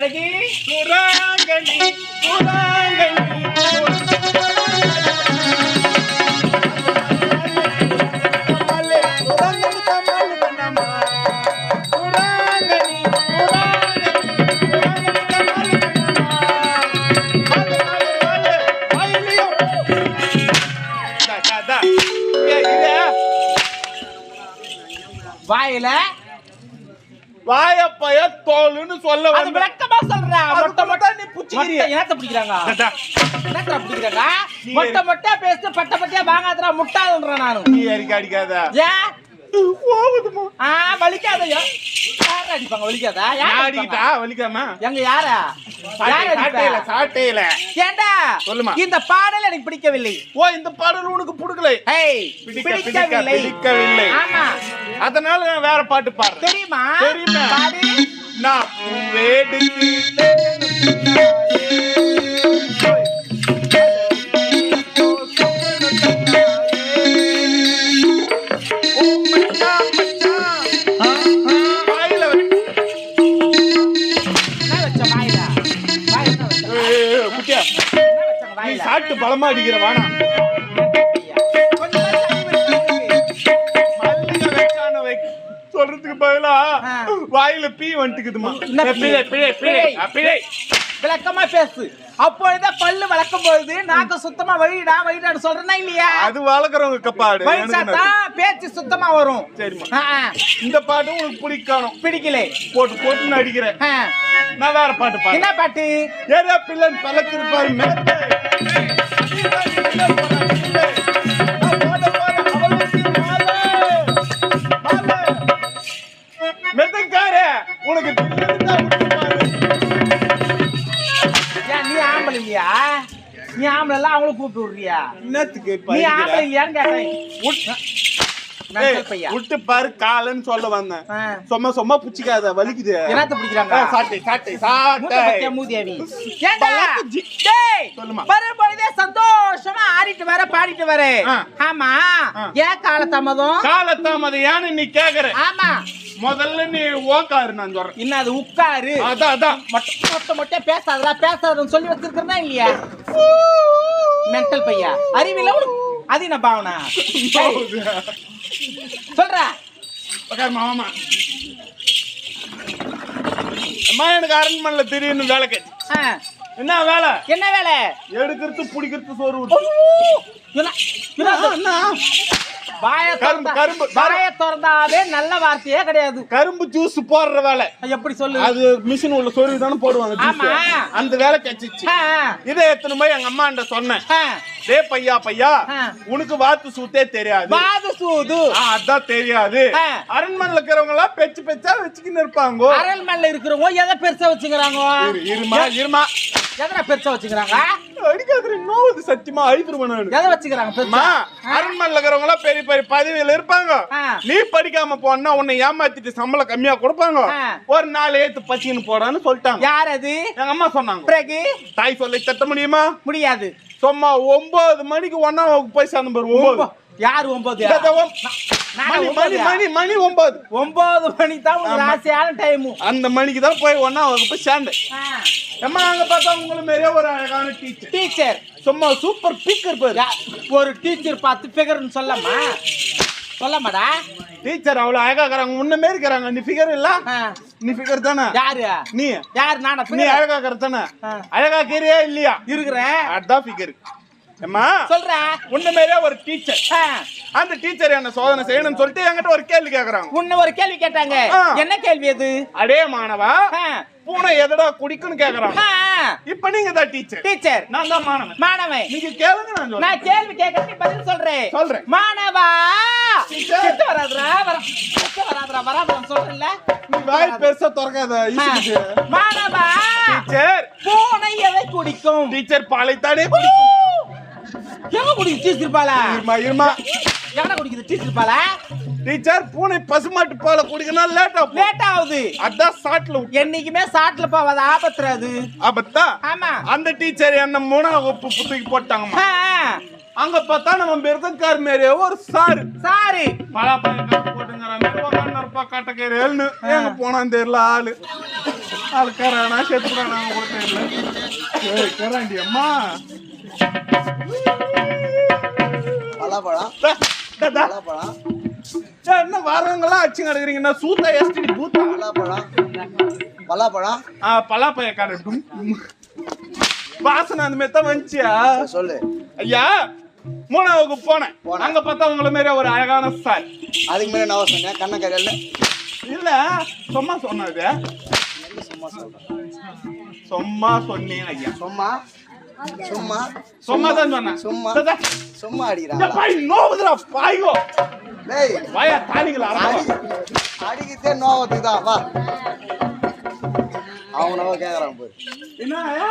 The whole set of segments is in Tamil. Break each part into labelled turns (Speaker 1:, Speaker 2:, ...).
Speaker 1: அழகி வாயில
Speaker 2: வாயப்பய தோலுன்னு சொல்ல வந்து
Speaker 1: விளக்கமா சொல்றா.
Speaker 2: அது
Speaker 1: மொட்டை மொட்டை
Speaker 2: நீ புடிச்சுக்கிறியே.
Speaker 1: மொட்டை ஏத்த பிடிக்கிறாங்க? என்னத்தா பிடிக்கிறாங்க? மொட்டை மொட்டை பேசிட்டு பட்ட பட்டியா வாங்காதடா முட்டாள்ன்றேன் நானு.
Speaker 2: நீ அடிக்க அடிக்காத.
Speaker 1: ஏன்? ஆ வலிக்காதயா யார் அடிப்பாங்க? வலிக்காதா? யார்?
Speaker 2: அடிக்கிட்டா வலிக்காம
Speaker 1: எங்க யாரா?
Speaker 2: சாட்டையில? சாட்டையில.
Speaker 1: ஏண்டா?
Speaker 2: சொல்லுமா.
Speaker 1: இந்த பாடல் எனக்கு பிடிக்கவில்லை.
Speaker 2: ஓ இந்த பாடல் உனக்கு பிடிக்கல.
Speaker 1: ஏய்
Speaker 2: பிடிக்க பிடிக்க
Speaker 1: பிடிக்கவில்லை.
Speaker 2: பிடிக்கவில்லை
Speaker 1: ஆமா.
Speaker 2: அதனால நான் வேற பாட்டு பாடுறேன்.
Speaker 1: தெரியுமா?
Speaker 2: தெரியுமே. நான்
Speaker 1: வாயில
Speaker 2: சாட்டு பலமா அடிக்கிற வானா சொல்றதுக்கு பதிலா. வாயில பீ வந்துக்குதுமா
Speaker 1: என்ன பீ?
Speaker 2: பிழை பிழை பிழை
Speaker 1: பிழை. விளக்கமா பேசு. அப்பொழுதே பல்லு வளர்க்கும் பொழுது நாக்கு சுத்தமா வழிடா வழிடான்னு சொல்றேன்னா இல்லையா?
Speaker 2: அது வளர்க்குறவங்க கப்பாடு.
Speaker 1: வழி
Speaker 2: எனக்கு என்ன?
Speaker 1: சாத்தா பேச்சு சுத்தமா வரும்.
Speaker 2: சரிம்மா. இந்த பாட்டு உங்களுக்கு பிடிக்கணும்.
Speaker 1: பிடிக்கல.
Speaker 2: போட்டு போட்டு நடிக்கிறேன் நான் வேற பாட்டு பாடு
Speaker 1: என்ன பாட்டு?
Speaker 2: ஏரியா பிள்ளன் பழக்கிருப்பாரு மேலே
Speaker 1: அவங்களும் கூப்பிட்டு விடுறியா
Speaker 2: என்னத்துக்கு
Speaker 1: நீ
Speaker 2: அடிக்கிற?
Speaker 1: இல்லையான்னு கேட்டேன்
Speaker 2: விட்டு பாரு காலன்னு சொல்ல வந்தேன். சும்மா சும்மா புச்சிக்காத வலிக்குது.
Speaker 1: என்னத்த பிடிக்கிறாங்க?
Speaker 2: சாட்டை சாட்டை சாட்டை
Speaker 1: மூதேவி.
Speaker 2: சொல்லுமா.
Speaker 1: வரும்பொழுதே சந்தோஷமா ஆடிட்டு வர பாடிட்டு வர. ஆமா. ஏன் காலதாமதம்?
Speaker 2: காலத்தாமதை ஏன்னு நீ கேக்குற?
Speaker 1: ஆமா.
Speaker 2: முதல்ல நீ ஓக்காரு நான் சொல்றேன்.
Speaker 1: இன்னும் அது உட்காரு.
Speaker 2: அதான் அதான்
Speaker 1: மொட்டை மொட்டை மொட்டை பேசாதடா பேசாதன்னு சொல்லி வச்சிருக்கிறதா இல்லையா? மென்டல் பையா? அறிவில்ல உனக்கு அது என்ன பாவனா? சொல்றா.
Speaker 2: மாமா. அம்மா எனக்கு அரண்மனையில திடீர்னு வேலை கேட்டு என்ன வேலை?
Speaker 1: என்ன வேலை?
Speaker 2: எடுக்கிறது பிடிக்கிறது சோறு.
Speaker 1: என்ன- என்ன?
Speaker 2: கரும்பு, கரும்பு.
Speaker 1: வாய திறந்தாவே நல்ல வார்த்தையே கிடையாது.
Speaker 2: கரும்பு ஜூஸ் போடுற வேலை.
Speaker 1: எப்படி சொல்லு?
Speaker 2: அது மிஷின் உள்ள சொருவி தானே போடுவாங்க. அந்த வேலை கச்சிச்சு
Speaker 1: ஆ,
Speaker 2: இதை எத்தனை போய் எங்க அம்மாண்ட சொன்னேன். டே பையா பையா. உனக்கு வாத்து சூத்தே தெரியாது.
Speaker 1: வாது சூது.
Speaker 2: அதான் தெரியாது.
Speaker 1: ஆ.
Speaker 2: அரண்மனையில இருக்கிறவங்க எல்லாம் பெச்சு பெச்சா வச்சுக்கின்னு இருப்பாங்க.
Speaker 1: அரண்மனையில இருக்கிறவங்க எதை பெருசா வச்சுக்கிறாங்க?
Speaker 2: இரு, இருமா இருமா.
Speaker 1: எதனா பெருசா வச்சுக்கிறாங்க?
Speaker 2: அடிக்காது நோவுது சத்தியமா? அழித்துருவேன் நானு
Speaker 1: எதை வச்சுக்கிறாங்க
Speaker 2: இருக்கிறவங்க எல்லாம் பெரிய பெரிய பதவியில இருப்பாங்க. நீ படிக்காம போனா உன்னை ஏமாத்திட்டு சம்பளம் கம்மியா கொடுப்பாங்க. ஒரு நாலு ஏத்து பச்சின்னு போடான்னு சொல்லிட்டாங்க.
Speaker 1: யார் அது?
Speaker 2: எங்க அம்மா சொன்னாங்க.
Speaker 1: பிறகு?
Speaker 2: தாய் சொல்லை தட்ட முடியுமா?
Speaker 1: முடியாது.
Speaker 2: சும்மா ஒன்பது மணிக்கு ஒன்னா போய் சேர்ந்த பாரு ஒன்பது.
Speaker 1: யார் ஒன்பது?
Speaker 2: இந்த- இந்த மணி மணி? மணி மணி ஒன்பது.
Speaker 1: ஒன்பது மணி தான். ஆசையான டைம்
Speaker 2: அந்த மணிக்கு தான் போய் ஒன்னா போய் சேர்ந்தேன். அம்மா அங்க பார்த்தா உங்களை மாதிரியே ஒரு அழகான டீச்சர்
Speaker 1: டீச்சர்
Speaker 2: சும்மா சூப்பர் பீக்கர் பாரு.
Speaker 1: ஒரு டீச்சர் பார்த்து ஃபிகர்னு சொல்லமா சொல்லமாடா
Speaker 2: டீச்சர் அவ்வளவு அழகா இருக்கிறாங்க. முன்ன மாரி இருக்கிறாங்க. நீ ஃபிகர் இல்ல. நீ ஃபிகர் தானே?
Speaker 1: யாரு?
Speaker 2: நீ.
Speaker 1: யார்? நானா
Speaker 2: நீ? அழகா இருக்கிற தானே?
Speaker 1: ஆ.
Speaker 2: அழகா இருக்கிறியா இல்லையா?
Speaker 1: இருக்கிறேன்.
Speaker 2: அதான் ஃபிகர் அம்மா
Speaker 1: சொல்ற.
Speaker 2: உன்ன ஒரு டீச்சர். அந்த டீச்சர் என்ன சோதனை செய்யணும்னு சொல்லிட்டு என்கிட்ட ஒரு கேள்வி கேக்குறாங்க
Speaker 1: உன்னை ஒரு கேள்வி கேட்டாங்க. என்ன கேள்வி அது?
Speaker 2: அடே மாணவா. பூனை எதடா குடிக்குன்னு கேக்குறாங்க
Speaker 1: ஆ.
Speaker 2: இப்ப நீங்க தான் டீச்சர்.
Speaker 1: டீச்சர்.
Speaker 2: நான் தான் மாணவன்.
Speaker 1: மாணவன்.
Speaker 2: நீங்க கேளுங்க நான் சொல்றேன்.
Speaker 1: நான் கேள்வி நீ பதில் சொல்றேன்.
Speaker 2: சொல்றேன்.
Speaker 1: மாணவா. கிட்ட வராதுடா வர கிட்ட வராதுடா வராதுடா சொல்றேன்ல.
Speaker 2: நீ வாய் பெருசா திறக்காத.
Speaker 1: மாணவா?
Speaker 2: டீச்சர்.
Speaker 1: பூனை எதை குடிக்கும்?
Speaker 2: டீச்சர் பாலைத்தானே குடிக்கும்.
Speaker 1: எங்க டீச்சர்
Speaker 2: இருமா இருமா
Speaker 1: எங்க குடிக்குது? டீச்சர் பாலா?
Speaker 2: டீச்சர் பூனை பசுமாட்டு பாலை குடிக்கணும் லேட்டா
Speaker 1: லேட் ஆகுது
Speaker 2: அதான் சாட்ல
Speaker 1: என்னைக்குமே சாட்டுல போவாது ஆபத்துற அது.
Speaker 2: ஆபத்தா?
Speaker 1: ஆமா.
Speaker 2: அந்த டீச்சர் என்ன மூணாவது வகுப்பு புத்தகி போட்டாங்கம்மா.
Speaker 1: ஆ,
Speaker 2: அங்க பார்த்தா நம்ம மிருதங்கார் மாரியே ஒரு சாரு
Speaker 1: சாரி
Speaker 2: பலாப்பழம் காட்டு போட்டுங்கிறாங்க காட்டக்கேரேல்னு எங்க போனான்னு தெரியல ஆளு. அழுக்காரானா செத்துறானா தெரியல. கராண்டி அம்மா.
Speaker 3: பலாப்பழம் பலாப்பழம்
Speaker 2: ஏய், என்ன வரவங்களாம் அச்சு கிடக்குறீங்கன்னா சூத்தா எஸ்டி பூத்தா?
Speaker 3: பலாப்பழம் பலாப்பழம்
Speaker 2: ஆ பலாப்பைய காரட்டும் வாசனை அந்த மாதிரி தான் வந்துச்சியா?
Speaker 3: சொல்லு.
Speaker 2: ஐயா மூணாவுக்கு போனேன். அங்க பார்த்தா உங்களை மாரி ஒரு அழகான சார்.
Speaker 3: அதுக்கு மேலே நான் சொன்னேன் கண்ணக்கரையில்
Speaker 2: இல்ல சும்மா சொன்னது
Speaker 3: சும்மா சொல்றேன்
Speaker 2: சும்மா சொன்னேன் ஐயா.
Speaker 3: சும்மா? சும்மா
Speaker 2: சும்மா. தான் சொன்னேன்.
Speaker 3: சும்மா. சும்மா அடிக்கிறான்
Speaker 2: பாய் நோவுதுடா பாயோ
Speaker 3: டேய்.
Speaker 2: வாயா தாலிங்களா
Speaker 3: அடி. அடிக்கிட்டே நோவத்துக்கு தான். வா. அவனவோ கேக்குறான் போய்.
Speaker 2: என்ன ஆயா?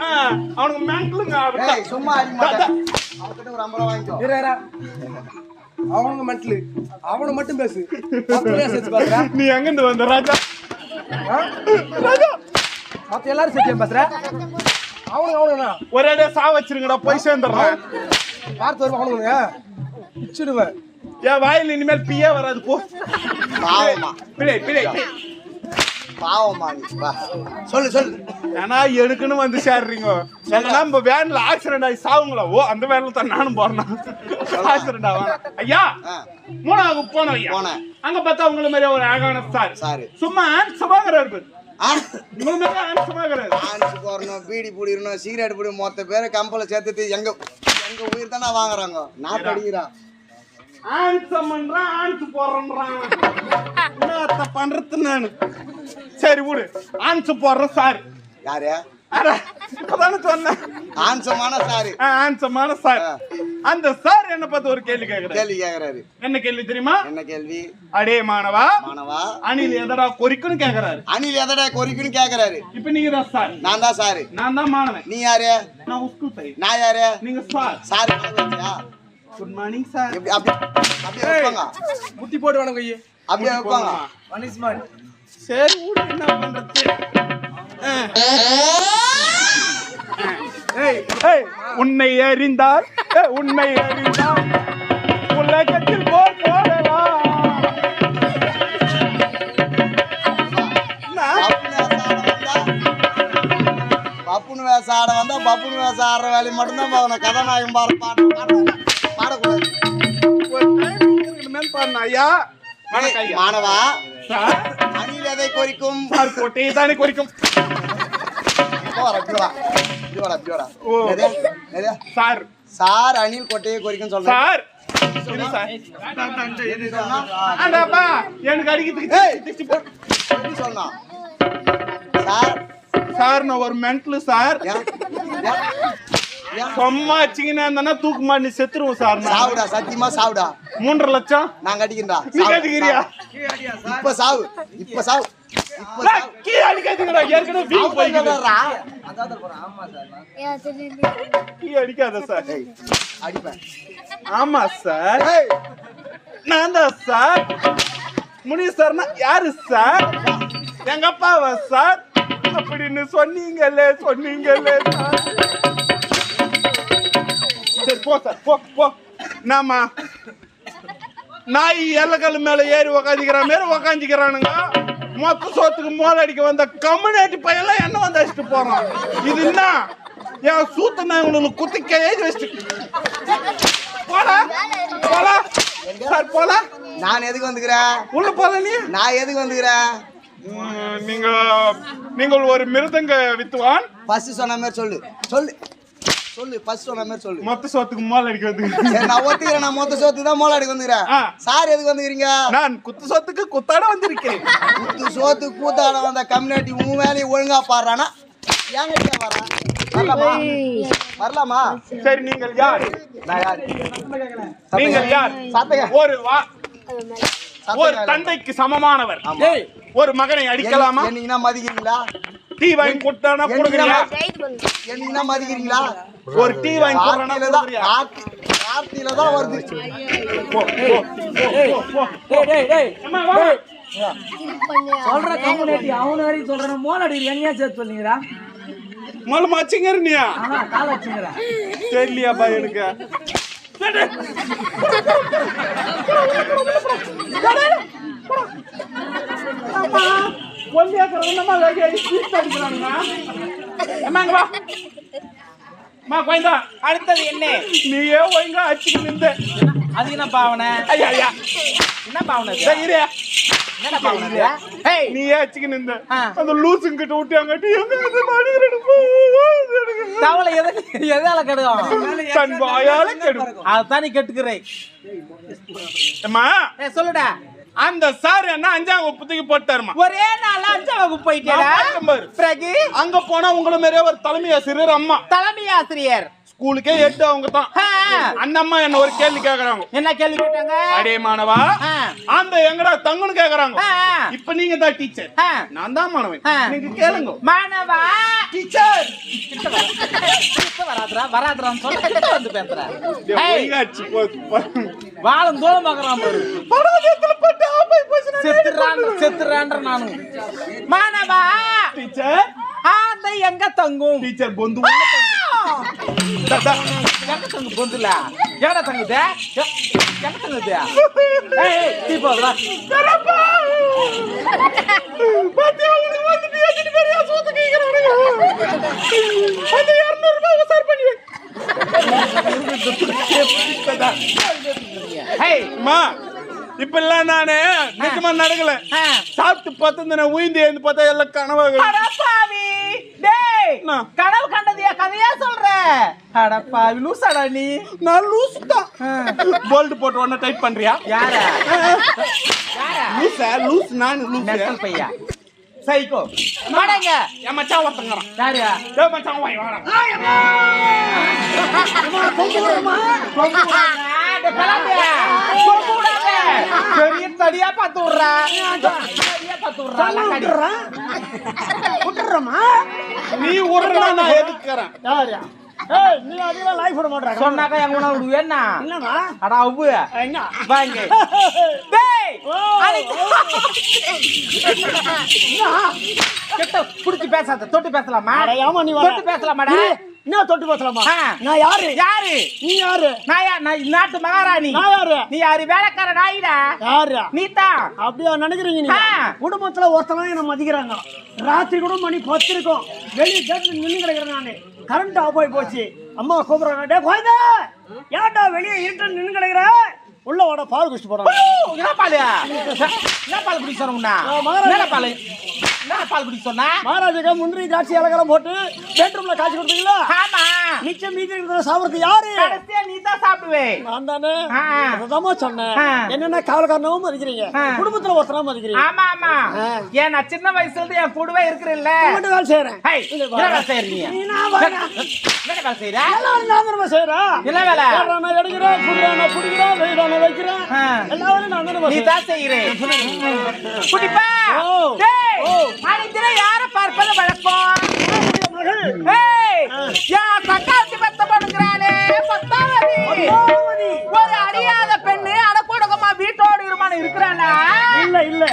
Speaker 2: ஆ, அவனுக்கு மென்டலுங்க
Speaker 3: டேய் சும்மா அவன்கிட்ட ஒரு ஐம்பது வாங்கிக்கோ.
Speaker 4: அவங்க மென்டலு அவனை மட்டும் பேசு.
Speaker 2: நீ எங்கிருந்து வந்த ராஜா? ராஜா
Speaker 4: மத்த எல்லாரும் சேர்த்து பேசுற? அவனுங்க அவனுங்க.
Speaker 2: ஒரே அடியா சா வச்சிருங்கடா போய் சேர்ந்துடுறேன்
Speaker 4: வார்த்தை வருவா அவனுங்க? பிச்சுடுவேன்
Speaker 2: என் வாயில் இனிமேல் பியே வராது போ.
Speaker 3: பாவமா.
Speaker 2: பிழை பிழை
Speaker 3: பாவமா சொல்லு சொல்லு.
Speaker 2: ஏன்னா எனக்குன்னு வந்து சேர்றீங்க. நம்ம வேன்ல ஆக்சிடென்ட் ஆகி சாவுங்களா? ஓ அந்த வேன்ல தான் நானும் போறேன். ஆக்சிடென்ட் ஆகும் ஐயா மூணாவது போனோம் ஐயா.
Speaker 3: போனேன்.
Speaker 2: அங்க பார்த்தா உங்களை மாதிரி ஒரு அழகான சார்
Speaker 3: சாரு
Speaker 2: சும்மா சபாகரர் பேர்
Speaker 3: போடணும் பீடி பிடிக்கணும் சிகரெட் பிடி மொத்த பேரை கம்பல சேர்த்துட்டு எங்க எங்க உயிர் தானே வாங்குறாங்க? நான்
Speaker 2: என்னத்த பண்றது நானு. சரி விடு. ஆன்ஸ் போடுறேன் சார்.
Speaker 3: யாரு?
Speaker 2: இப்பதானே சொன்னேன்
Speaker 3: ஆன்சமான சாரு.
Speaker 2: ஆன்சமான சார். அந்த சார் என்ன பார்த்து ஒரு கேள்வி கேக்குறாரு.
Speaker 3: கேள்வி கேக்குறாரு.
Speaker 2: என்ன கேள்வி தெரியுமா?
Speaker 3: என்ன கேள்வி?
Speaker 2: அடே மாணவா.
Speaker 3: மாணவா.
Speaker 2: அணில் எதடா கொறிக்குன்னு கேக்குறாரு.
Speaker 3: அணில் எதடா கொறிக்குன்னு கேக்குறாரு.
Speaker 2: இப்ப நீங்க தான் சார்.
Speaker 3: நான் தான் சாரு.
Speaker 2: நான் தான் மாணவன்.
Speaker 3: நீ யாரு?
Speaker 2: நான் உஸ்கு சை
Speaker 3: நான் யாரு?
Speaker 2: நீங்க sir.
Speaker 3: Sir
Speaker 2: good morning sir
Speaker 3: அப்படியே வைப்பாங்க.
Speaker 4: முட்டி போட்டு வேணும் கையை.
Speaker 3: அப்படியே வைப்பாங்க.
Speaker 4: பனிஷ்மெண்ட்
Speaker 2: சரி என்ன பண்றது? உன்னை அறிந்தால் உன்னை அறிந்தால் உலகத்தில் போர் என்ன?
Speaker 3: பப்புனு ஆட வந்தா பப்புனு வேஷம் ஆடுற வேலையை மட்டும்தான் பார்க்கணும் கதாநாயகம் பாட பாட பாட- பாடக்கூடாது.
Speaker 2: ஐயா.
Speaker 3: மாணவா அணில் எதை குறிக்கும்?
Speaker 2: கோட்டையை தானே குறிக்கும்.
Speaker 3: எது? எது?
Speaker 2: சார்.
Speaker 3: சார் அணில் கொட்டையை குறிக்கும் சொல்றேன்.
Speaker 2: சார். எனக்கு அடிக்கிறதுக்கு
Speaker 3: சொன்னா? சார்.
Speaker 2: சார் நான் ஒரு மென்டல் சார்? சும்மா இருந்தா தூக்கு மாட்டி செத்துருவோம் சார்.
Speaker 3: சாவுடா சத்தியமா சாவுடா.
Speaker 2: மூன்றரை லட்சம்.
Speaker 3: நான் கட்டிக்கின்றா
Speaker 2: நீ
Speaker 3: இப்ப சாவு இப்ப சாவு.
Speaker 2: கீழே அடிக்காதீங்கடா. ஏற்கனவே. கீழே அடிக்காத சார்.
Speaker 3: அடிப்பேன்.
Speaker 2: ஆமா சார். நான் தான் சார். முனி சார்னா யாரு சார்? எங்க அப்பாவா சார்? அப்படின்னு சொன்னீங்கல்லே சொன்னீங்கல்லே சார். சரி போ சார். போ போ. நாமா? நாய் எல்லக்கல் மேல ஏறி உக்காந்துக்கிற மாதிரி உக்காந்துக்கிறானுங்க. மொத்த சோத்துக்கு மோல அடிக்க வந்த கம்யூனிட்டி பையெல்லாம் என்ன வந்து அடிச்சுட்டு போறான்? இது என்ன? என் சூத்த நான் உங்களுக்கு குத்திக்க ஏறி வச்சுட்டு போலாம் போலாம் சார் போலாம்
Speaker 3: நான் எதுக்கு வந்துக்கிறேன்?
Speaker 2: உள்ள போல நீ.
Speaker 3: நான் எதுக்கு வந்துக்கிறேன்?
Speaker 2: நீங்க நீங்கள் ஒரு மிருதங்க வித்துவான்.
Speaker 3: ஃபர்ஸ்ட் சொன்ன மாதிரி சொல்லு. சொல்லு. சொல்லு ஃபர்ஸ்ட் சொன்ன மாதிரி சொல்லு.
Speaker 2: மொத்த சோத்துக்கு மோல் அடிக்க வந்து
Speaker 3: சரி நான் ஒத்துக்கிறேன் நான் மொத்த சோத்துக்கு தான் மோள அடிக்க வந்துக்கிறேன். சார் எதுக்கு வந்துக்கிறீங்க?
Speaker 2: நான் குத்து சொத்துக்கு குத்தாட வந்திருக்கிறேன்.
Speaker 3: குத்து சோத்து கூத்தாட வந்த கம்யூனிட்டி உன் வேலையை ஒழுங்கா பாடுறானா? ஏன் கிட்ட வர்றான் வரலாமா? வரலாமா?
Speaker 2: சரி நீங்கள் யார்?
Speaker 3: நான் யார்?
Speaker 2: நீங்கள் யார்? ஒரு வா ஒரு தந்தைக்கு சமமானவர். ஒரு மகனை அடிக்கலாமா?
Speaker 3: என்னைக்குன்னா மதிக்கிறீங்களா?
Speaker 2: டீ வாங்கி கொடுத்தானா கொடுக்குறியா?
Speaker 3: என்னைக்குன்னா மதிக்கிறீங்களா?
Speaker 2: ஒரு டீ வாங்கி கொடுறானா
Speaker 3: கார்த்தியில தான் வருது.
Speaker 2: போ, போ, போ, போ, போ.
Speaker 4: டேய் டேய் டேய்
Speaker 2: அம்மா, வா.
Speaker 4: சொல்ற கம்யூனிட்டி அவன வரைக்கும் சொல்றேன். மோல் அடி என்னையா சேர்த்து சொன்னீங்கடா
Speaker 2: மொழ மச்சிங்கறியா
Speaker 4: ஆனா கால வச்சுங்கடா.
Speaker 2: தெரியலையாப்பா எனக்கு. டேய், டேய். அம்மா. ஒல்லி மா கோயந்தா
Speaker 1: அடுத்தது என்ன?
Speaker 2: நீயே ஒழுங்கா அச்சுக்கு நின்ற
Speaker 1: அது என்ன பாவனை?
Speaker 2: ஐயா ஐயா.
Speaker 1: என்ன பாவனை என்ன இது? ஹேய்.
Speaker 2: நீயே அச்சுக்கு நின்ற. அந்த லூசுங்க கிட்ட விட்டாங்கட்டி எங்க இது அடிக்கிறேன்
Speaker 1: தவளை எது? எதால கெடுக்கும்
Speaker 2: தன் வாயால கெடும்
Speaker 1: அதுதான் நீ கெட்டுக்கிறேன்
Speaker 2: அம்மா.
Speaker 1: ஏ சொல்லுடா.
Speaker 2: அந்த சார் என்ன அஞ்சாம் வகுப்புக்கு போட்டாருமா?
Speaker 1: ஒரே நாள் அஞ்சாம் வகுப்பு
Speaker 2: பாரு.
Speaker 1: பிறகு
Speaker 2: அங்க போனா உங்களை மாதிரியே ஒரு தலைமை ஆசிரியர் அம்மா.
Speaker 1: தலைமை ஆசிரியர்.
Speaker 2: ஸ்கூலுக்கே எட்டு அவங்க தான். அந்த அம்மா என்ன ஒரு கேள்வி கேக்குறாங்க.
Speaker 1: என்ன கேள்வி கேட்டாங்க?
Speaker 2: அடே மாணவா அந்த எங்கடா தங்குன்னு கேக்குறாங்க. இப்ப நீங்க தான் டீச்சர். நான் தான் மாணவன். நீங்க கேளுங்க.
Speaker 1: மாணவா?
Speaker 2: டீச்சர்
Speaker 1: கிட்ட வர- கிட்ட வராதுடா வராதுடான்னு சொல்ல வந்து பேசுற. ஏய், வாழும் தூரம் பாக்குறான் பாரு. செத்துறான் செத்துறான்ற நானு மாணவா
Speaker 2: டீச்சர்.
Speaker 1: அந்த எங்க தங்கும்?
Speaker 2: டீச்சர் பொந்து
Speaker 1: எங்க தங்கு பொந்துல? எங்கடா தங்குது? எங்க தங்குது? ஏய்
Speaker 2: அம்மா இப்ப எல்லாம் நானு நிஜமா நடக்கல. சாப்பிட்டு பார்த்து நான் உயிந்து எழுந்து பார்த்தா எல்லாம் கனவாக?
Speaker 1: கனவு கண்டதையா கதையா சொல்ற? அடப்பாவி லூசாடா நீ.
Speaker 2: நான் லூஸ் தான். போல்ட் போட்டு உடனே டைப் பண்றியா?
Speaker 1: யார? யார?
Speaker 2: லூஸ் நான் லூஸ்
Speaker 1: பையா. சைக்கோ. மாடங்க
Speaker 2: என் மச்சான் ஒருத்தங்கிறான்
Speaker 1: யாரு
Speaker 2: டேய் மச்சான் வாய் வாடா.
Speaker 1: பெரிய தடியா பார்த்து விடுறா லக்காடி.
Speaker 2: நீ உடனே நான் எதுக்குறேன்?
Speaker 5: யாரு ஏய் நீ அதிகமா லைஃப் விட மாட்டாங்க
Speaker 1: சொன்னாக்கா எங்க உணவு விடுவேன்னா
Speaker 5: என்னமா
Speaker 1: அடா அவ்வு.
Speaker 5: எங்க
Speaker 1: வாங்க. டேய் அடி. கிட்ட புடிச்சு பேசாத தொட்டு பேசலாமா?
Speaker 5: அட ஏமா நீ வர.
Speaker 1: தொட்டு பேசலாமாடா?
Speaker 5: என்ன தொட்டு பேசலாமா. நான் யாரு?
Speaker 1: யாரு?
Speaker 5: நீ யாரு?
Speaker 1: நான் யா- நான் நாட்டு மகாராணி.
Speaker 5: நான் யாரு?
Speaker 1: நீ யாரு? வேலைக்கார நாயிடா.
Speaker 5: யாரு?
Speaker 1: நீ தான்
Speaker 5: அப்படியா நினைக்கிறீங்க
Speaker 1: ஆ.
Speaker 5: குடும்பத்துல ஒருத்தவங்க என்ன மதிக்கிறாங்க. ராத்திரி கூட மணி பத்து இருக்கும் வெளியே கேட்டு நின்று கிடக்குறேன் நானு. கரண்ட் ஆஃப் ஆகி போச்சு. அம்மா கூப்பிடுறாங்க. டே குழந்தை! ஏன்டா வெளியே இருட்டு நின்று கிடக்குற? உள்ள வாட பால் குடிச்சு போறாங்க
Speaker 1: என்ன பாலு என்ன பால் குடிக்க சொன்னா. என்ன பால் என்ன பால் குடிக்க சொன்னா
Speaker 5: மகாராஜாக்கா முந்திரி திராட்சை இலக்கெல்லாம் போட்டு பெட்ரூம்ல காய்ச்சி கொடுத்தீங்களா
Speaker 1: ஆமா
Speaker 5: மிச்சம் மீதி இருக்கிற சாப்பிடுறது யாரு
Speaker 1: கடைசியா நீ தான் சாப்பிடுவே
Speaker 5: நான் தானே. அதமா சொன்னேன். என்னென்ன காவல்காரனவும் மதிக்கிறீங்க. குடும்பத்துல ஒருத்தரா மதிக்கிறீங்க
Speaker 1: ஆமா ஆமா. ஏன் நான் சின்ன வயசுல இருந்து என் கூடவே இருக்கிறல்ல
Speaker 5: மட்டும் வேலை செய்யறேன்
Speaker 1: என்ன வேலை செய்யற நீ?
Speaker 5: நீ நான் வரேன்.
Speaker 1: என்ன வேலை செய்யற?
Speaker 5: எல்லாரும் நான் தானே செய்யறேன்
Speaker 1: என்ன வேலை?
Speaker 5: எடுக்கிறேன் புடுறானா புடிக்கிறேன் வைக்கிறேன் நான் தானே
Speaker 1: நீ. தான். டேய், யாரை பார்ப்பது வழக்கம்? ஏய், என் தக்காளி பத்த பொண்ணுங்கிறாளே, பத்தாவது.
Speaker 5: பத்மாவதி.
Speaker 1: ஒரு அறியாத பெண்ணு அடக்கொடுக்கமா வீட்டோடு இருமான்னு இருக்கிறானா
Speaker 5: இல்ல இல்ல